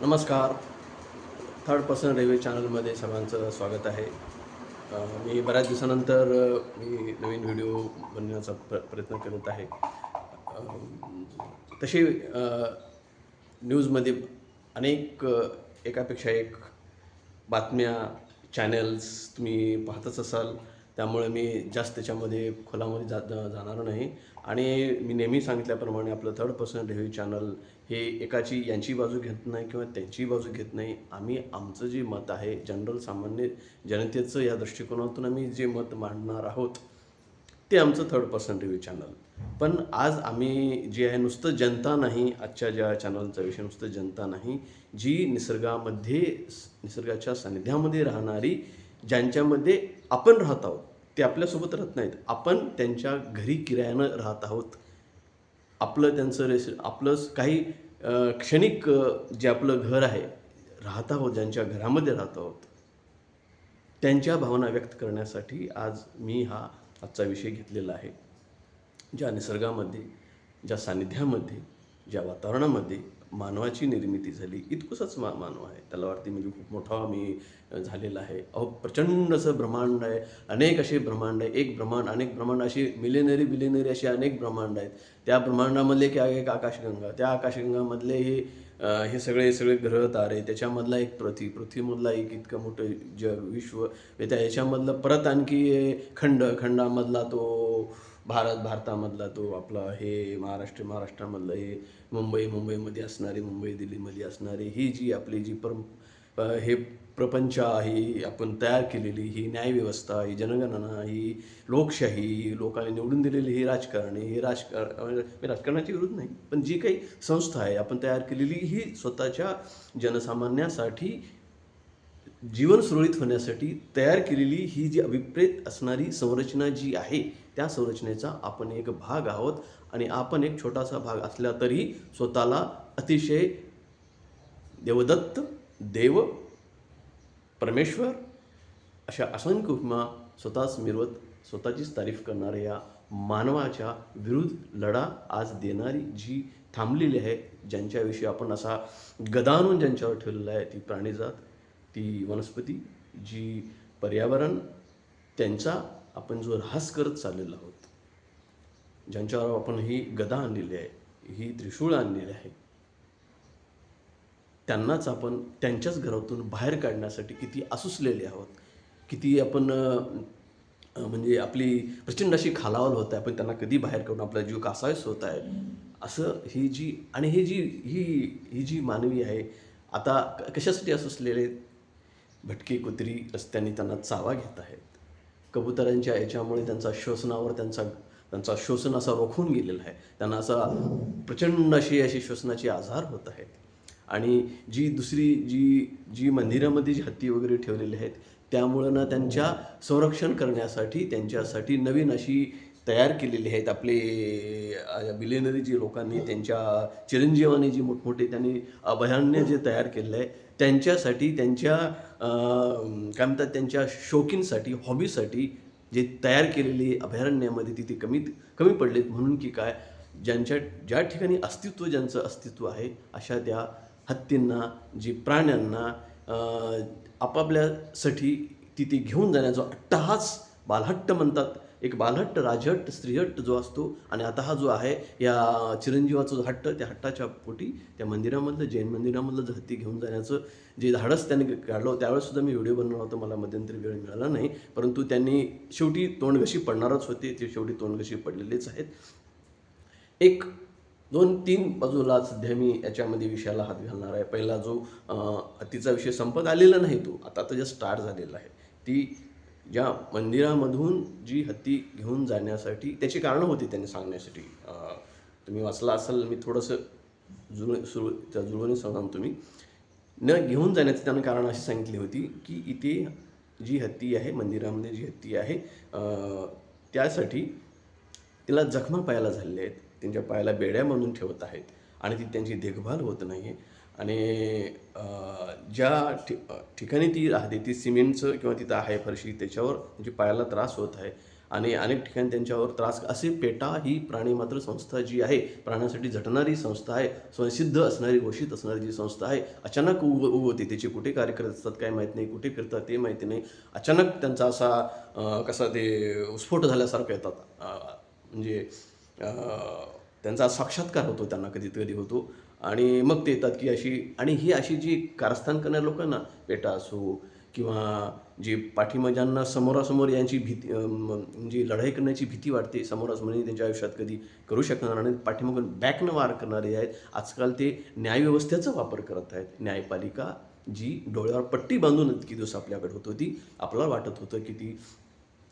नमस्कार. Third person railway चॅनलमध्ये सर्वांचं स्वागत आहे. मी बऱ्याच दिवसानंतर मी नवीन व्हिडिओ बनवण्याचा प्र प्रयत्न करत आहे. तशी तसे न्यूजमध्ये अनेक एकापेक्षा एक बातम्या चॅनल्स तुम्ही पाहतच असाल. त्यामुळे मी जास्त त्याच्यामध्ये खोलामध्ये जा- जाणार नाही. आणि मी नेहमी सांगितल्याप्रमाणे आपलं थर्ड पर्सन रिव्ह्यू चॅनल हे एकाची यांची बाजू घेत नाही किंवा त्यांची बाजू घेत नाही. आम्ही आमचं जे मत आहे जनरल सामान्य जनतेचं या दृष्टिकोनातून आम्ही जे मत मांडणार आहोत ते आमचं थर्ड पर्सन रिव्ह्यू चॅनल पण आज आम्ही जे आहे नुसतं जनता नाही आजच्या ज्या चॅनलचा विषय नुसतं जनता नाही जी निसर्गामध्ये निसर्गाच्या सानिध्यामध्ये राहणारी ज्यांच्यामध्ये आपण राहत आहोत ते आपल्यासोबत राहत नाहीत. आपण त्यांच्या घरी किरायानं राहत आहोत. आपलं त्यांचं रेस आपलं काही क्षणिक जे आपलं घर आहे राहत आहोत ज्यांच्या घरामध्ये राहत आहोत. त्यांच्या भावना व्यक्त करण्यासाठी आज मी हा आजचा विषय घेतलेला आहे. ज्या निसर्गामध्ये ज्या सानिध्यामध्ये ज्या वातावरणामध्ये मानवाची निर्मिती झाली. इतकुसाच मा मानव आहे. त्याला वाटते म्हणजे खूप मोठा मी झालेला आहे. अहो प्रचंड असं ब्रह्मांड आहे. अनेक असे ब्रह्मांड आहे. एक ब्रह्मांड अनेक ब्रह्मांड अशी मिलेनरी बिलेनरी असे अनेक ब्रह्मांड आहेत. त्या ब्रह्मांडामधले की आहे एक आकाशगंगा. त्या आकाशगंगामधले हे हे सगळे सगळे ग्रह तारे त्याच्यामधला एक पृथ्वी. पृथ्वीमधला एक इतकं मोठं जग विश्व. त्या याच्यामधलं परत आणखी खंड खंडामधला तो भारत भारतामधला तो आपला हे महाराष्ट्र महाराष्ट्रामधलं हे मुंबई मुंबईमध्ये असणारी मुंबई दिल्लीमध्ये असणारी ही जी आपली जी परम हे प्रपंच ही आपण तयार केलेली ही न्यायव्यवस्था ही जनगणना ही लोकशाही लोकांनी निवडून दिलेली ही राजकारणी ही राजकार म्हणजे राजकारणाची विरुद्ध नाही. पण जी काही संस्था आहे आपण तयार केलेली ही स्वतःच्या जनसामान्यासाठी जीवन सुरळीत होण्यासाठी तयार केलेली ही जी अभिप्रेत असणारी संरचना जी आहे त्या संरचनेचा आपण एक भाग आहोत आणि आपण एक छोटासा भाग असला तरी स्वतःला अतिशय देवदत्त देव परमेश्वर अशा असंख्य उपमा स्वतःच मिरवत स्वतःचीच तारीफ करणाऱ्या या मानवाच्या विरुद्ध लढा आज देणारी जी थांबलेली आहे ज्यांच्याविषयी आपण असा गदानून ज्यांच्यावर ठेवलेला आहे ती प्राणीजात ती वनस्पती जी पर्यावरण त्यांचा आपण जो ऱ्हास करत चाललेलो आहोत ज्यांच्यावर आपण ही गदा आणलेली आहे ही त्रिशूळ आणलेली आहे त्यांनाच आपण त्यांच्याच घरातून बाहेर काढण्यासाठी किती आसुसलेले आहोत किती आपण म्हणजे आपली प्रचंड अशी खालावल होत आहे आपण त्यांना कधी बाहेर काढून आपला जीव कासावीस होत आहे असं ही जी आणि ही जी ही ही जी मानवी आहे आता कशासाठी असुसलेले आहेत? भटकी कुत्री रस्त्याने त्यांना चावा घेत आहेत कबुतरांच्या याच्यामुळे त्यांचा श्वसनावर त्यांचा त्यांचा श्वसन असा रोखून गेलेला आहे. त्यांना असा प्रचंड अशी अशी श्वसनाचे आजार होत आहेत. आणि जी दुसरी जी जी मंदिरामध्ये जी हत्ती वगैरे ठेवलेली आहेत त्यामुळं ना त्यांच्या संरक्षण करण्यासाठी त्यांच्यासाठी नवीन अशी तयार केलेली आहेत. आपले मिलेनरी जी लोकांनी त्यांच्या चिरंजीवाने जी मोठमोठे त्यांनी अभयारण्य जे तयार केलेलं आहे त्यांच्यासाठी त्यांच्या काय म्हणतात त्यांच्या शौकींसाठी हॉबीसाठी जे तयार केलेली अभयारण्यामध्ये तिथे कमीत कमी पडलेत म्हणून की काय ज्यांच्या ज्या ठिकाणी अस्तित्व ज्यांचं अस्तित्व आहे अशा त्या हत्तींना जी प्राण्यांना आपापल्यासाठी तिथे घेऊन जाण्याचा अट्टहास बालहट्ट म्हणतात. एक बालहट्ट राजहट्ट स्त्रीहट्ट जो असतो आणि आता हा जो आहे या चिरंजीवाचा जो हट्ट त्या हट्टाच्या पोटी त्या मंदिरामधलं जैन मंदिरामधलं जो हत्ती घेऊन जाण्याचं जे धाडस त्यांनी काढलं त्यावेळेसुद्धा मी व्हिडिओ बनवला होता मला मध्यंतरी वेळ मिळाला नाही. परंतु त्यांनी शेवटी तोंडघशी पडणारच होते ते शेवटी तोंडघशी पडलेलेच आहेत. एक दोन तीन बाजूला सध्या मी याच्यामध्ये विषयाला हात घालणार आहे. पहिला जो तिचा हत्तीचा विषय संपत आलेला नाही तो आता तर जस्ट स्टार्ट झालेला आहे. ती ज्या मंदिरामधून जी हत्ती घेऊन जाण्यासाठी त्याची कारणं होती त्यांनी सांगण्यासाठी. तुम्ही वाचला असाल मी थोडंसं जुळ सुरू त्या जुळवणी सांगाल तुम्ही. न घेऊन जाण्याचं त्यांना कारण अशी सांगितली होती की इथे जी हत्ती आहे मंदिरामध्ये जी हत्ती आहे त्यासाठी तिला जखमा पायाला झालेल्या आहेत. त्यांच्या पायाला बेड्या बांधून ठेवत आहेत. आणि ती त्यांची देखभाल होत नाही आहे आणि ज्या ठि ठिकाणी ती राहते ती सिमेंटचं किंवा तिथं आहे फरशी त्याच्यावर म्हणजे पायाला त्रास होत आहे. आणि अनेक ठिकाणी त्यांच्यावर त्रास असे पेटा ही प्राणीमात्र संस्था जी आहे प्राण्यासाठी झटणारी संस्था आहे स्वयंसिद्ध असणारी घोषित असणारी जी संस्था आहे अचानक उग उगवते त्याचे कुठे कार्य करत असतात काय माहीत नाही कुठे फिरतात ते माहिती नाही. अचानक त्यांचा असा कसा ते स्फोट झाल्यासारखं येतात. म्हणजे त्यांचा साक्षात्कार होतो त्यांना कधी कधी होतो. आणि मग ते येतात की अशी आणि ही अशी जी कारस्थान करणाऱ्या लोकांना पेटा असो किंवा जी पाठीमा ज्यांना समोरासमोर यांची भीती म्हणजे लढाई करण्याची भीती वाटते समोरासमोर त्यांच्या आयुष्यात कधी करू शकणार आणि पाठीमागून बॅकनं वार करणारे आहेत. आजकाल ते न्यायव्यवस्थेचा वापर करत आहेत. न्यायपालिका जी डोळ्यावर पट्टी बांधून इतकी दिवस आपल्याकडे होत होती आपल्याला वाटत होतं की ती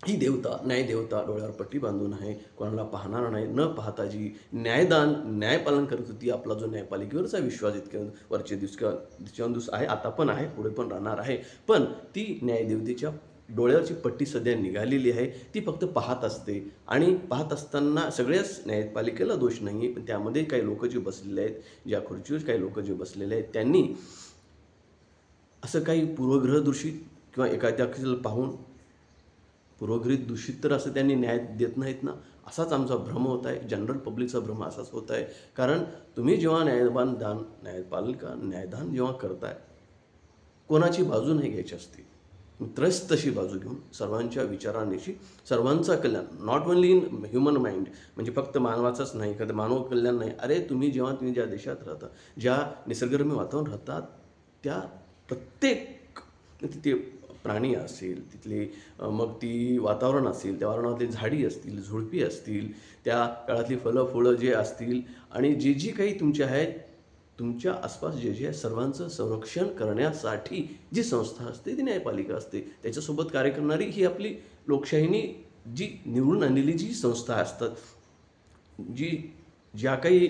ही देवता न्यायदेवता डोळ्यावर पट्टी बांधून आहे कोणाला पाहणार नाही. न पाहता जी न्यायदान न्यायपालन करत होती आपला जो न्यायपालिकेवरचा विश्वास इतक्या वरचे दिवस दिवस आहे आता पण आहे पुढे पण राहणार आहे. पण ती न्यायदेवतेच्या डोळ्यावरची पट्टी सध्या निघालेली आहे. ती फक्त पाहत असते. आणि पाहत असताना सगळ्याच न्यायपालिकेला दोष नाही आहे पण त्यामध्ये काही लोक जे बसलेले आहेत ज्या खुर्चीवर काही लोक जे बसलेले आहेत त्यांनी असं काही पूर्वग्रहदूषित किंवा एखाद्या पाहून पूर्वगृहित दूषित तर असं त्यांनी न्याय देत नाहीत ना? असाच आमचा भ्रम होत आहे. जनरल पब्लिकचा भ्रम असाच होत आहे. कारण तुम्ही जेव्हा न्यायदान दान न्यायपालिका न्यायदान जेव्हा करताय कोणाची बाजू नाही घ्यायची असते. त्रस्त तशी बाजू घेऊन सर्वांच्या विचारांनिशी सर्वांचा कल्याण not only in human mind म्हणजे फक्त मानवाचाच नाही कधी मानव कल्याण नाही. अरे तुम्ही जेव्हा तुम्ही ज्या देशात राहता ज्या निसर्गरम्य वातावरण राहतात त्या प्रत्येक तिथे प्राणी असेल तिथली मग ती वातावरण असेल त्या वातावरणातली झाडी असतील झुडपी असतील त्या काळातली फळं फुलं जे असतील आणि जे जी काही तुमची आहेत तुमच्या आसपास जे जे आहे सर्वांचं संरक्षण करण्यासाठी जी संस्था असते ती न्यायपालिका असते त्याच्यासोबत कार्य करणारी ही आपली लोकशाहीने जी निवडून आणलेली जी संस्था असतात जी ज्या काही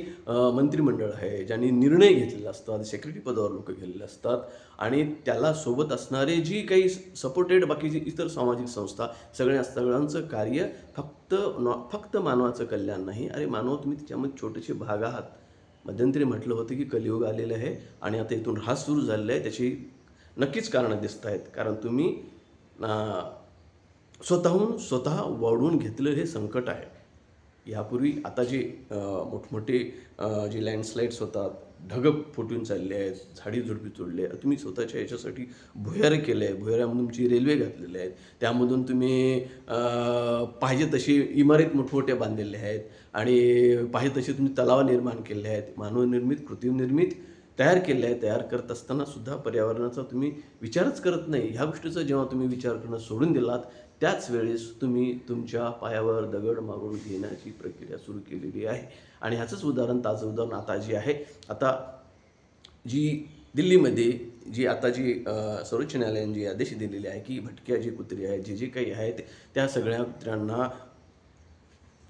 मंत्रिमंडळ आहे ज्यांनी निर्णय घेतलेले असतात सेक्रेटरी पदावर लोक गेलेले असतात आणि त्याला सोबत असणारे जी काही सपोर्टेड बाकीची इतर सामाजिक संस्था सगळ्या सगळ्यांचं कार्य फक्त नॉ फक्त मानवाचं कल्याण नाही. अरे मानव तुम्ही त्याच्यामध्ये छोटेसे भाग आहात. मध्यंतरी म्हटलं होतं की कलियुग आलेलं आहे आणि आता इथून ऱ्हास सुरू झालेला आहे. त्याची नक्कीच कारणं दिसत आहेत. कारण तुम्ही स्वतःहून स्वतः वाढवून घेतलं हे संकट आहे. यापूर्वी आता जे मोठमोठे जे लँडस्लाईड्स होतात ढग फुटून चालले आहेत झाडी झुडपी तोडली आहेत तुम्ही स्वतःच्या याच्यासाठी भुयारे केले आहे भुयाऱ्यामधून तुमची रेल्वे घातलेले आहेत त्यामधून तुम्ही पाहिजे तशी इमारत मोठमोठ्या बांधलेल्या आहेत आणि पाहिजे तसे तुम्ही तलाव निर्माण केले आहेत मानवनिर्मित कृत्रिम निर्मित तयार केले आहे तयार करत असताना सुद्धा पर्यावरणाचा तुम्ही विचारच करत नाही. ह्या गोष्टीचा जेव्हा तुम्ही विचार करणं सोडून दिलात त्याच वेळेस तुम्ही तुमच्या पायावर दगड मारून घेण्याची प्रक्रिया सुरू केलेली आहे. आणि ह्याचंच उदाहरण ताजं उदाहरण आता जी आहे. आता जी दिल्लीमध्ये जी आता जी सर्वोच्च न्यायालयाने जी आदेश दिलेले आहे की भटक्या जी कुत्री आहेत जे जे काही आहेत त्या सगळ्या कुत्र्यांना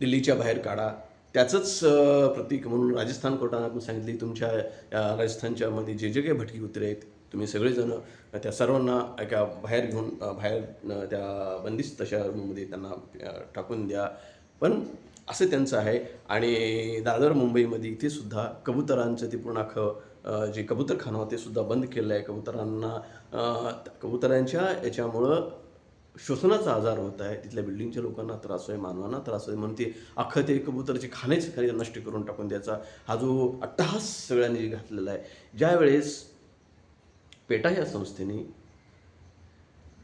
दिल्लीच्या बाहेर काढा. त्याचंच प्रतीक म्हणून राजस्थान कोर्टानं आपण सांगितली तुमच्या या राजस्थानच्या मध्ये जे जे काही भटकी कुत्रे आहेत तुम्ही सगळेजण त्या सर्वांना एका बाहेर घेऊन बाहेर त्या बंदिस्त तशा रूममध्ये त्यांना टाकून द्या. पण असं त्यांचं आहे. आणि दादर मुंबईमध्ये इथे सुद्धा कबुतरांचं ते पूर्ण अख्खं जे कबूतरखाना होते ते सुद्धा बंद केलं आहे कबुतरांना कबुतरांच्या याच्यामुळं श्वसनाचा आजार होत आहे. तिथल्या बिल्डिंगच्या लोकांना त्रास आहे मानवांना त्रास आहे म्हणून ते अख्खं ते कबुतरचे खाणेच खाणे नष्ट करून टाकून द्यायचा. हा जो अट्टहास सगळ्यांनी घातलेला आहे. ज्यावेळेस पेटा या संस्थेने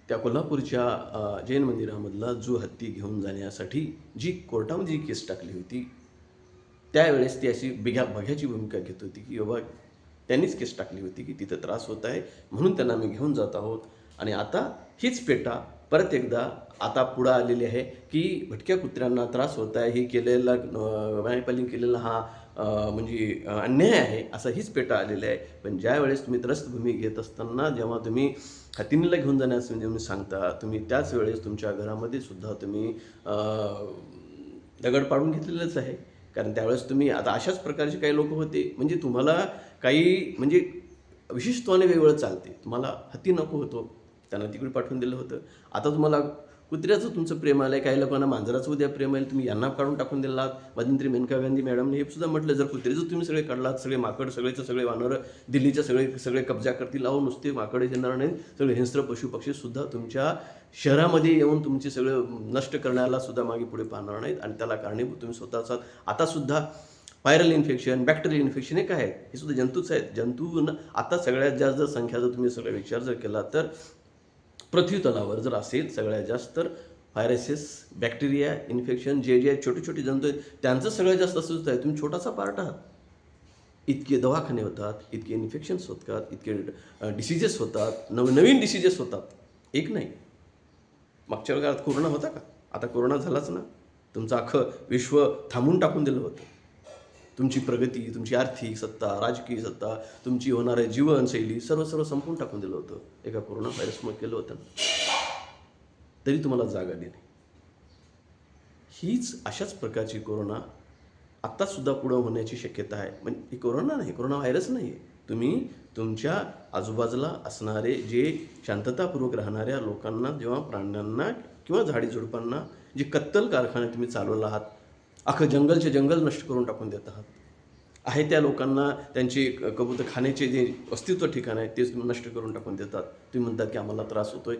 त्या कोल्हापूरच्या जैन मंदिरामधला जो हत्ती घेऊन जाण्यासाठी जी कोर्टामध्ये जी केस टाकली होती त्यावेळेस ती अशी बिघ्या बघ्याची भूमिका घेत होती की बाबा त्यांनीच केस टाकली होती की तिथं त्रास होत आहे. म्हणून त्यांना आम्ही घेऊन जात आहोत. आणि आता हीच पेटा परत एकदा आता पुढं आलेली आहे की भटक्या कुत्र्यांना त्रास होत आहे. ही केलेला अं, न्यायपालिकेने केलेला हा म्हणजे अन्याय आहे असं हीच पेटा आलेली आहे. पण ज्या वेळेस तुम्ही त्रस्त भूमी घेत असताना जेव्हा तुम्ही हत्तीनीला घेऊन जाण्यास म्हणजे तुम्ही सांगता तुम्ही त्याच वेळेस तुमच्या घरामध्ये सुद्धा तुम्ही दगड पाडून घेतलेलंच आहे. कारण त्यावेळेस तुम्ही आता अशाच प्रकारचे काही लोक होते. म्हणजे तुम्हाला काही म्हणजे विशिष्टत्वाने वेगवेगळं चालते. तुम्हाला हती नको होतो. त्यांना तिकडे पाठवून दिलं होतं. आता तुम्हाला कुत्र्याचं तुमचं प्रेम आलं आहे काही लोकांना मांजराचं उद्या प्रेम आहे तुम्ही यांना काढून टाकून दिलात मध्यंतरी मेनका गांधी मॅडमने हे सुद्धा म्हटलं जर कुत्र्याचं तुम्ही सगळे काढलात सगळे माकड सगळेचं सगळे वानरं दिल्लीच्या सगळे सगळे कब्जा करतील अहो नुसते माकडे येणार नाहीत सगळे हिंस्र पशुपक्षीसुद्धा तुमच्या शहरामध्ये येऊन तुमचे सगळं नष्ट करण्याला सुद्धा मागे पुढे पाहणार नाहीत आणि त्याला कारणीभूत तुम्ही स्वतःचा असाल आतासुद्धा व्हायरल इन्फेक्शन बॅक्टेरियल इन्फेक्शन हे काय आहे? हे सुद्धा जंतूच आहेत. जंतू आता सगळ्यात जास्त संख्या जर तुम्ही सगळा विचार जर केला तर पृथ्वी तलावर जर असेल सगळ्यात जास्त तर व्हायरसेस बॅक्टेरिया इन्फेक्शन जे जे छोटे छोटे जंतू आहेत त्यांचं सगळ्यात जास्त असंच आहे. तुम्ही छोटासा पार्ट आहात. इतके दवाखाने होतात इतके इन्फेक्शन्स होतात इतके डिसिजेस होतात नव नवीन डिसिजेस होतात. एक नाही. मागच्या काळात कोरोना होता का? आता कोरोना झालाच ना. तुमचं अख्खं विश्व थांबून टाकून दिलं होतं. तुमची प्रगती तुमची आर्थिक सत्ता राजकीय सत्ता तुमची होणारे जीवनशैली सर्व सर्व संपून टाकून दिलं होतं. एका कोरोना व्हायरसमुळे केलं होतं. तरी तुम्हाला जाग आली नाही हीच अशाच प्रकारची कोरोना आत्तासुद्धा पुढं होण्याची शक्यता आहे. म्हणजे ही कोरोना नाही कोरोना व्हायरस नाही आहे तुम्ही तुमच्या आजूबाजूला असणारे जे शांततापूर्वक राहणाऱ्या लोकांना जेव्हा प्राण्यांना किंवा झाडीझुडपांना जे कत्तल कारखाने तुम्ही चालवला आहात अख्खं जंगलचे जंगल नष्ट करून टाकून देत आहात. आहे त्या लोकांना त्यांचे कबूतर खाण्याचे जे अस्तित्व ठिकाण आहे तेच तुम्ही नष्ट करून टाकून देतात तुम्ही म्हणतात की आम्हाला त्रास होतोय.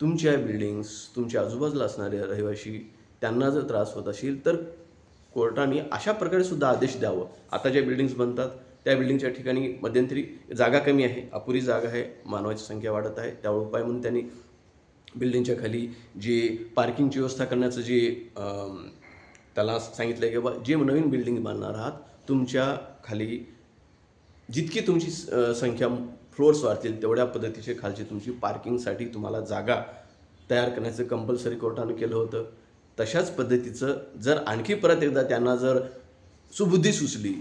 तुमच्या बिल्डिंग्स तुमच्या आजूबाजूला असणारे रहिवाशी त्यांना जर त्रास होत असेल तर कोर्टाने अशा प्रकारे सुद्धा आदेश द्यावं. आता ज्या बिल्डिंग्स बनतात त्या बिल्डिंगच्या ठिकाणी मध्यंतरी जागा कमी आहे. अपुरी जागा आहे. मानवाची संख्या वाढत आहे. त्यावर उपाय म्हणून त्यांनी बिल्डिंगच्या खाली जे पार्किंगची व्यवस्था करण्याचं जे त्याला सांगितलं आहे की बाबा जे नवीन बिल्डिंग बांधणार आहात तुमच्या खाली जितकी तुमची संख्या फ्लोअर्स वाढतील तेवढ्या पद्धतीचे खालची तुमची पार्किंगसाठी तुम्हाला जागा तयार करण्याचं कंपल्सरी कोर्टानं केलं होतं. तशाच पद्धतीचं जर आणखी परत एकदा त्यांना जर सुबुद्धी सुचली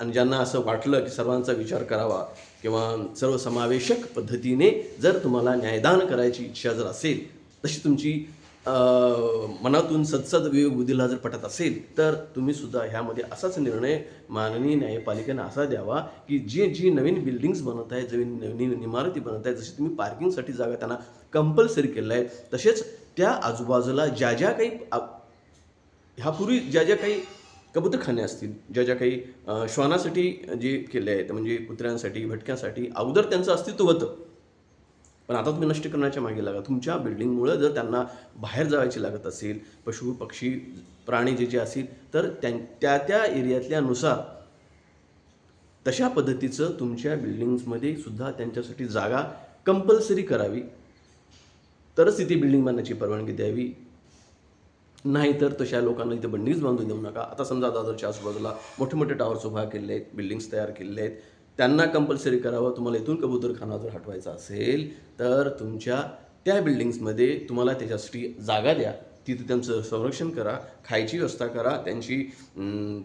आणि ज्यांना असं वाटलं की सर्वांचा विचार करावा किंवा सर्वसमावेशक पद्धतीने जर तुम्हाला न्यायदान करायची इच्छा जर असेल तशी तुमची मनातून सदसद विवेक बुद्धीला जर पटत असेल तर तुम्ही सुद्धा ह्यामध्ये असाच निर्णय माननीय न्यायपालिकेनं असा द्यावा की जे जी नवीन बिल्डिंग्स बनत आहे नवीन नवीन इमारती बनत आहेत जशी तुम्ही पार्किंगसाठी जागा त्यांना कंपल्सरी केलं आहे तसेच त्या आजूबाजूला ज्या ज्या काही ह्यापूर्वी ज्या ज्या काही कबूतरखाने असतील ज्या ज्या काही श्वानासाठी जे केले आहेत म्हणजे कुत्र्यांसाठी भटक्यांसाठी अगोदर त्यांचं अस्तित्व होतं. पण आता तुम्ही नष्ट करण्याच्या मागे लागा तुमच्या बिल्डिंगमुळं जर त्यांना बाहेर जायची लागत असेल पशु पक्षी प्राणी जे जे असतील तर त्यां त्या त्या एरियातल्यानुसार तशा पद्धतीचं तुमच्या बिल्डिंग्समध्ये सुद्धा त्यांच्यासाठी जागा कंपल्सरी करावी. तरच तिथे बिल्डिंग बांधण्याची परवानगी द्यावी. नाहीतर तशा लोकांना इथे बंडीच बांधून देऊ नका. आता समजा दादरच्या आजूबाजूला मोठे मोठे टावर्स उभा केले आहेत बिल्डिंग्स तयार केलेले आहेत. त्यांना कंपल्सरी करावं. तुम्हाला इथून कबूतरखाना जर हटवायचा असेल तर तुमच्या त्या बिल्डिंग्समध्ये तुम्हाला त्याच्यासाठी जागा द्या. तिथं त्यांचं संरक्षण करा खायची व्यवस्था करा त्यांची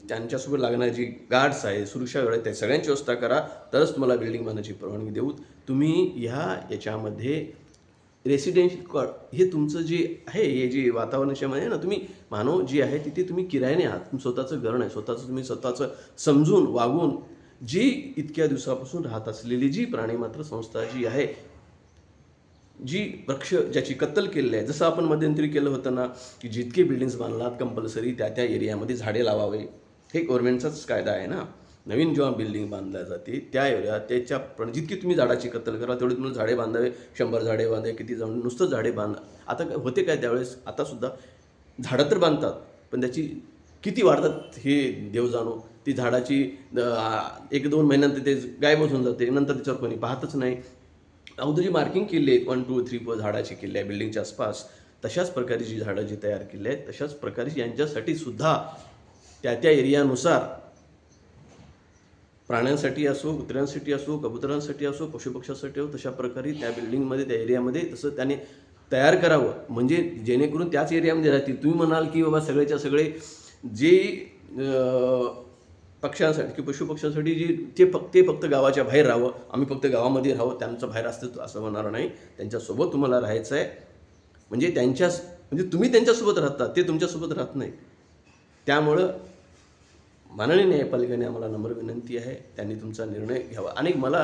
त्यांच्यासोबत लागणारी जी गार्ड्स आहे सुरक्षा गार्ड आहे त्या सगळ्यांची व्यवस्था करा. तरच तुम्हाला बिल्डिंग बांधण्याची परवानगी देऊ. तुम्ही ह्या याच्यामध्ये रेसिडेन्शियल कॉड हे तुमचं जे आहे हे जे वातावरणाच्या मध्ये आहे ना तुम्ही मानव जी आहे तिथे तुम्ही किरायाने आहात. स्वतःचं घर नाही. स्वतःचं तुम्ही स्वतःचं समजून वागून जी इतक्या दिवसापासून राहत असलेली जी प्राणीमात्र संस्था जी आहे जी वृक्ष ज्याची कत्तल केलेली आहे जसं आपण मध्यंतरी केलं होतं ना की जितके बिल्डिंग्स बांधलात कंपल्सरी त्या त्या एरियामध्ये झाडे लावावे. हे गव्हर्नमेंटचाच कायदा आहे ना. नवीन जेव्हा बिल्डिंग बांधल्या जाते त्या एरियात त्याच्या पण जितकी तुम्ही झाडाची कत्तल करा तेवढी तुम्हाला झाडे बांधावे. शंभर झाडे बांधावे किती जाऊन नुसतं झाडे बांधा. आता काय होते काय त्यावेळेस? आतासुद्धा झाडं तर बांधतात पण त्याची किती वाढतात हे देव जाणो. ती झाडाची एक दोन महिन्यानंतर ते गायबच होऊन जाते. नंतर त्याच्यावर कोणी पाहतच नाही. अगोदर जी मार्किंग केली आहेत. वन टू थ्री फोर झाडाची केली आहे बिल्डिंगच्या आसपास. तशाच प्रकारे जी झाडं जी तयार केली आहेत तशाच प्रकारे यांच्यासाठी सुद्धा त्या त्या एरियानुसार प्राण्यांसाठी असो कुत्र्यांसाठी असो कबुतरांसाठी असो पशुपक्ष्यांसाठी असो तशा प्रकारे त्या बिल्डिंगमध्ये त्या एरियामध्ये तसं त्याने तयार करावं. म्हणजे जेणेकरून त्याच एरियामध्ये राहतील. तुम्ही म्हणाल की बाबा सगळेच्या सगळे जे पक्ष्यांसाठी की पशुपक्ष्यांसाठी जी ते फक्त ते फक्त गावाच्या बाहेर राहावं आम्ही फक्त गावामध्ये राहावं त्यांचं बाहेर असतं असं होणार नाही. त्यांच्यासोबत तुम्हाला राहायचं आहे म्हणजे त्यांच्या म्हणजे तुम्ही त्यांच्यासोबत राहता ते तुमच्यासोबत राहत नाही. त्यामुळं माननीय न्यायपालिकेने आम्हाला नम्र विनंती आहे. त्यांनी तुमचा निर्णय घ्यावा. आणि मला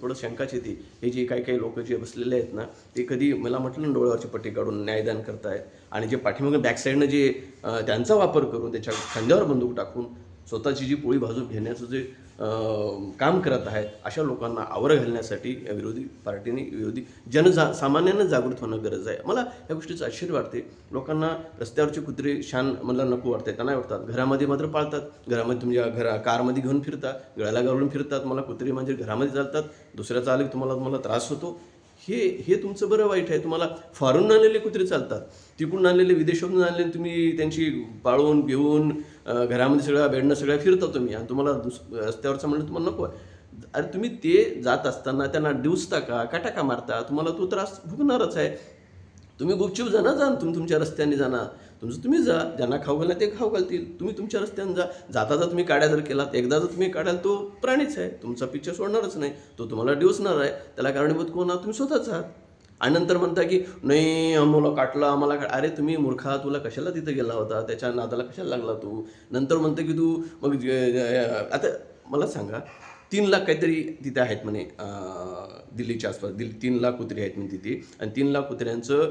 थोडं शंकाच येते हे जे काही काही लोक जे बसलेले आहेत ना ते कधी मला म्हटलं ना डोळ्यावरची पट्टी काढून न्यायदान करतायत. आणि जे पाठीमागे बॅकसाईडनं जे त्यांचा वापर करून त्याच्या खांद्यावर बंदूक टाकून स्वतःची जी पोळी भाजून घेण्याचं जे काम करत आहेत अशा लोकांना आवर घालण्यासाठी या विरोधी पार्टीने विरोधी जनजा सामान्यांना जागृत होणं गरज आहे. मला या गोष्टीचं आश्चर्य वाटते. लोकांना रस्त्यावरचे कुत्रे शान मला नको वाटते त्यांना वाटतात. घरामध्ये मात्र पाळतात. घरामध्ये तुमच्या घरा कारमध्ये घेऊन फिरतात. गळ्याला घालून फिरतात. मला कुत्रे म्हणजे घरामध्ये चालतात. दुसऱ्याचा आले की तुम्हाला तुम्हाला त्रास होतो. हे हे तुमचं बरं वाईट आहे. तुम्हाला फॉरून आणलेले कुत्रे चालतात. तिकडून आणलेले विदेशातून आणलेले तुम्ही त्यांची पाळून घेऊन घरामध्ये सगळ्या बेडनं सगळ्या फिरता तुम्ही. आणि तुम्हाला दुस रस्त्यावरचं म्हणलं तुम्हाला नको आहे. अरे तुम्ही ते जात असताना त्यांना डिवसता का काटा का मारता तुम्हाला तो त्रास भोगणारच आहे. तुम्ही गुपचूप जा ना जा तुम्ही तुमच्या रस्त्याने जाणार तुमचं तुम्ही जा ज्यांना खाऊ घालणार ते खाऊ घालतील. तुम्ही तुमच्या रस्त्याने जा. जाता जा तुम्ही काड्या जर केलात एकदा जर तुम्ही काढाल तो प्राणीच आहे. तुमचा पिक्चर सोडणारच नाही. तो तुम्हाला डिवसणार आहे. त्याला कारणीभूत कोण आहात? तुम्ही स्वतःच आहात. आणि नंतर म्हणता की नाही आम्हाला काटलं आम्हाला का अरे तुम्ही मूर्खा तुला कशाला तिथं गेला होता? त्याच्या नादाला कशाला लागला तू? नंतर म्हणतं की तू मग आता मला सांगा तीन लाख काहीतरी तिथे आहेत म्हणे दिल्लीच्या आसपास. दिल्ली तीन लाख कुत्रे आहेत म्हणे तिथे. आणि तीन लाख कुत्र्यांचं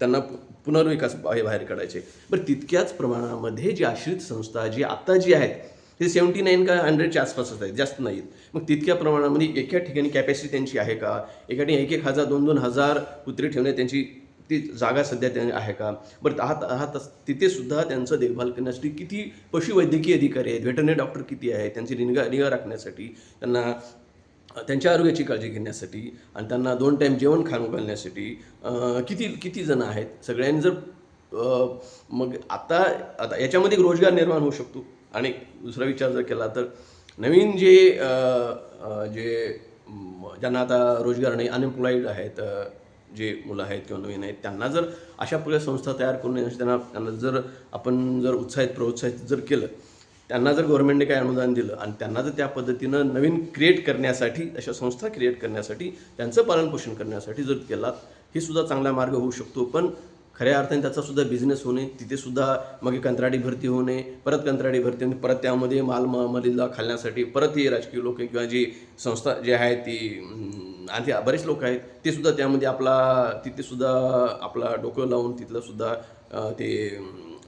त्यांना पु- पुनर्विकास बाहेर बाहेर काढायचे. बरं तितक्याच प्रमाणामध्ये जी आश्रित संस्था जी आता जी आहेत ते सेवन्टी नाईन का हंड्रेडच्या आसपासच आहेत जास्त नाहीत. मग तितक्या प्रमाणामध्ये म्हणजे एका ठिकाणी कॅपॅसिटी त्यांची आहे का? एका ठिकाणी एक एक हजार दोन दोन हजार कुत्रे ठेवणे त्यांची ती जागा सध्या त्यांनी आहे का? बरं आहात आहात तिथेसुद्धा त्यांचं देखभाल करण्यासाठी किती पशुवैद्यकीय अधिकारी आहेत व्हेटरनरी डॉक्टर किती आहेत त्यांची निगा निगा राखण्यासाठी त्यांना त्यांच्या आरोग्याची काळजी घेण्यासाठी आणि त्यांना दोन टाईम जेवण खाणू घालण्यासाठी किती किती जण आहेत? सगळ्यांनी जर मग आता आता याच्यामध्ये एक रोजगार निर्माण होऊ शकतो. आणि दुसरा विचार जर केला तर नवीन जे जे ज्यांना आता रोजगार नाही अनएम्प्लॉईड आहेत जे मुलं आहेत किंवा नवीन आहेत त्यांना जर अशा पुढे संस्था तयार करून त्यांना त्यांना जर आपण जर उत्साहित प्रोत्साहित जर केलं त्यांना जर गव्हर्नमेंटने काही अनुदान दिलं आणि त्यांना जर त्या पद्धतीनं नवीन क्रिएट करण्यासाठी अशा संस्था क्रिएट करण्यासाठी त्यांचं पालनपोषण करण्यासाठी जर केलात हे सुद्धा चांगला मार्ग होऊ शकतो. पण खऱ्या अर्थाने त्याचा सुद्धा बिझनेस होणे तिथे सुद्धा मग कंत्राटी भरती होणे परत कंत्राटी भरती होणे परत त्यामध्ये माल महामलीला खालण्यासाठी परत हे राजकीय लोक किंवा जी संस्था जे आहे ती आणि बरेच लोक आहेत ते सुद्धा त्यामध्ये आपला तिथे सुद्धा आपला डोकं लावून तिथलं सुद्धा ते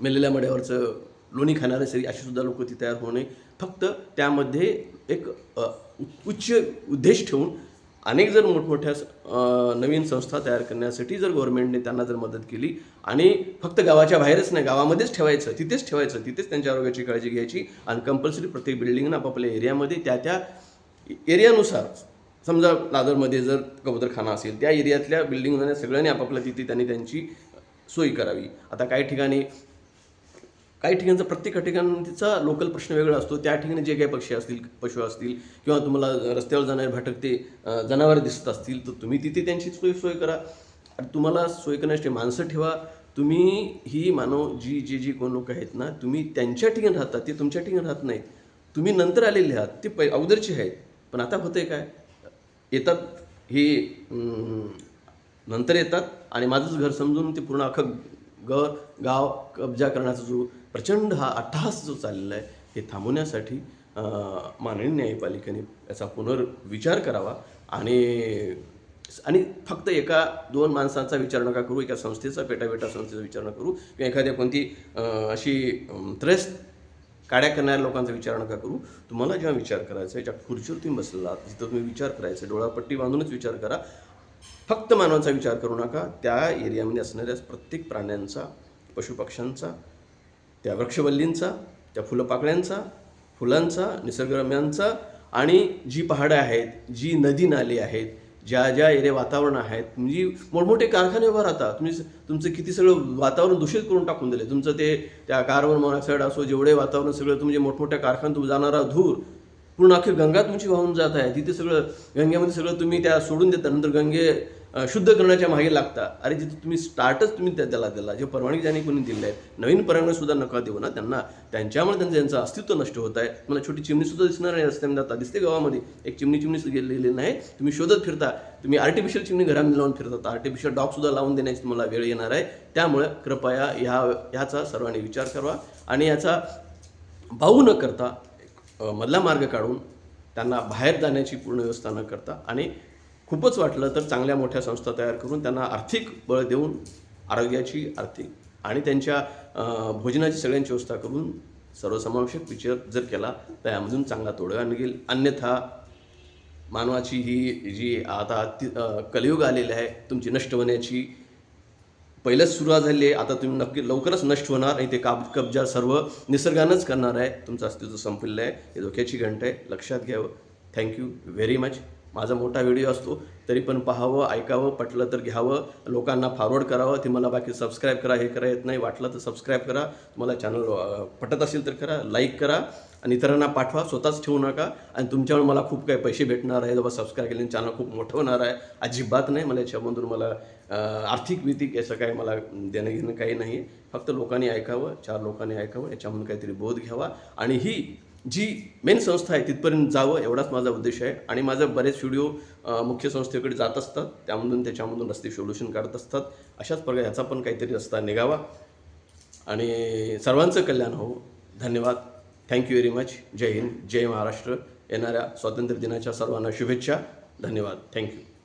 मेलेल्या मड्यावरचं लोणी खाणारे सरी असे सुद्धा लोक ती तयार होणे फक्त त्यामध्ये एक उच्च उद्देश ठेवून अनेक जर मोठमोठ्या स- नवीन संस्था तयार करण्यासाठी जर गव्हर्नमेंटने त्यांना जर मदत केली आणि फक्त गावाच्या बाहेरच नाही गावामध्येच ठेवायचं तिथेच ठेवायचं तिथेच त्यांच्या आरोग्याची काळजी घ्यायची आणि कंपल्सरी प्रत्येक बिल्डिंगनं आपापल्या एरियामध्ये त्या त्या एरियानुसार समजा दादरमध्ये जर कबूतरखाना असेल त्या एरियातल्या बिल्डिंगमध्ये सगळ्यांनी आपापल्या तिथे त्यांनी त्यांची सोय करावी. आता काही ठिकाणी काही ठिकाणचा प्रत्येक ठिकाणचा लोकल प्रश्न वेगळा असतो. त्या ठिकाणी जे काही पक्षी असतील पशु असतील किंवा तुम्हाला रस्त्यावर जाणारे भटकते अं, जनावरं दिसत असतील तर तुम्ही तिथे त्यांची सोय सोय करा. आणि तुम्हाला सोय करण्यासाठी माणसं ठेवा. तुम्ही ही मानव जी जी जी कोण लोक आहेत ना तुम्ही त्यांच्या ठिकाणी राहतात ते तुमच्या ठिकाणी राहत नाहीत. तुम्ही नंतर आलेले आहात ते पै अगोदरचे आहेत. पण आता होतंय काय? येतात हे नंतर येतात. आणि माझंच घर समजून ते पूर्ण अख्खं ग गाव कब्जा करण्याचा जो प्रचंड हा अट्टहास जो चाललेला आहे हे थांबवण्यासाठी माननीय न्यायपालिकेने याचा पुनर्विचार करावा आणि आणि फक्त एका दोन माणसांचा विचार नका करू एका संस्थेचा पेटापेटा संस्थेचा विचार नका करू किंवा एखाद्या कोणती अशी त्रस्त काड्या करणाऱ्या लोकांचा विचार नका करू. तुम्हाला जेव्हा विचार करायचा आहे ज्या खुर्चीवर तुम्ही बसलात जिथं तुम्ही विचार करायचा डोळापट्टी बांधूनच विचार करा. फक्त मानवाचा विचार करू नका त्या एरियामध्ये असणाऱ्या प्रत्येक प्राण्यांचा पशुपक्ष्यांचा त्या वृक्षवल्लींचा त्या फुलपाकळ्यांचा फुलांचा निसर्गरम्यांचा आणि जी पहाडं आहेत जी नदी नाले आहेत ज्या ज्या एरिया वातावरण आहेत म्हणजे मोठमोठे कारखाने उभं राहतात. तुम्ही तुमचं किती सगळं वातावरण दूषित करून टाकून दिले तुमचं ते त्या कार्बन मोनॉक्साईड असो जेवढे वातावरण सगळं तुमचे मोठमोठ्या कारखान्यातून जाणारा धूर पूर्ण अखेर गंगा तुमची वाहून जात आहे. तिथे सगळं गंगेमध्ये सगळं तुम्ही त्या सोडून देता. नंतर गंगे शुद्ध करण्याच्या मागे लागता. अरे जिथे तुम्ही स्टार्टच तुम्ही त्याला दिला. जे परवानगी ज्यांनी कोणी दिले आहेत नवीन परवानगीसुद्धा नका देऊ ना. त्यांना त्यांच्यामुळे त्यांचं त्यांचं अस्तित्व नष्ट होत आहे. मला छोटी चिमणीसुद्धा दिसणार नाही रस्त्यामध्ये. आता दिसते गावामध्ये. एक चिमणी चिमणी गेलेली नाही. तुम्ही शोधत फिरता. तुम्ही आर्टिफिशियल चिमणी घरामध्ये लावून फिरतात. आर्टिफिशियल डॉगसुद्धा लावून देण्याची तुम्हाला वेळ येणार आहे. त्यामुळे कृपया ह्या ह्याचा सर्वांनी विचार करावा. आणि याचा भाऊ न करता एक, मधला मार्ग काढून त्यांना बाहेर जाण्याची पूर्ण व्यवस्था न करता आणि खूपच वाटलं तर चांगल्या मोठ्या संस्था तयार करून त्यांना आर्थिक बळ देऊन आरोग्याची आर्थिक आणि त्यांच्या भोजनाची सगळ्यांची व्यवस्था करून सर्वसमावेशक विचार जर केला तर यामधून चांगला तोडगा निघेल. अन्यथा मानवाची ही जी आता ती अ, कलियुग आलेली आहे तुमची नष्ट होण्याची पहिलंच सुरुवात झाली आहे. आता तुम्ही नक्की लवकरच नष्ट होणार आणि ते काब कब्जा सर्व निसर्गानंच करणार आहे. तुमचं अस्तित्व संपलेलं आहे. हे धोक्याची घंटा आहे. लक्षात घ्यावं. थँक्यू व्हेरी मच माझा मोठा व्हिडिओ असतो तरी पण पाहावं ऐकावं पटलं तर घ्यावं लोकांना फॉरवर्ड करावं. ते मला बाकी सबस्क्राईब करा हे करा येत नाही वाटलं तर सबस्क्राईब करा. तुम्हाला चॅनल पटत असेल तर करा लाईक करा आणि इतरांना पाठवा स्वतःच ठेवू नका. आणि तुमच्यावर मला खूप काही पैसे भेटणार आहे. बाबा सबस्क्राईब केल्याने चॅनल खूप मोठं होणार आहे. अजिबात नाही मला याच्यामधून मला आर्थिक भीती याचं काही मला देणं घेणं काही नाही. फक्त लोकांनी ऐकावं चार लोकांनी ऐकावं याच्यामधून काहीतरी बोध घ्यावा. आणि ही जी मेन संस्था आहे तिथपर्यंत जावं एवढाच माझा उद्देश आहे. आणि माझा बरेच व्हिडिओ मुख्य संस्थेकडे जात असतात. त्यामधून त्याच्यामधून रस्ते सोल्युशन काढत असतात. अशाच प्रकारे ह्याचा पण काहीतरी रस्ता निघावा. आणि सर्वांचं कल्याण हो. धन्यवाद. थँक्यू व्हेरी मच जय हिंद. जय महाराष्ट्र. येणाऱ्या स्वातंत्र्य दिनाच्या सर्वांना शुभेच्छा. धन्यवाद. थँक्यू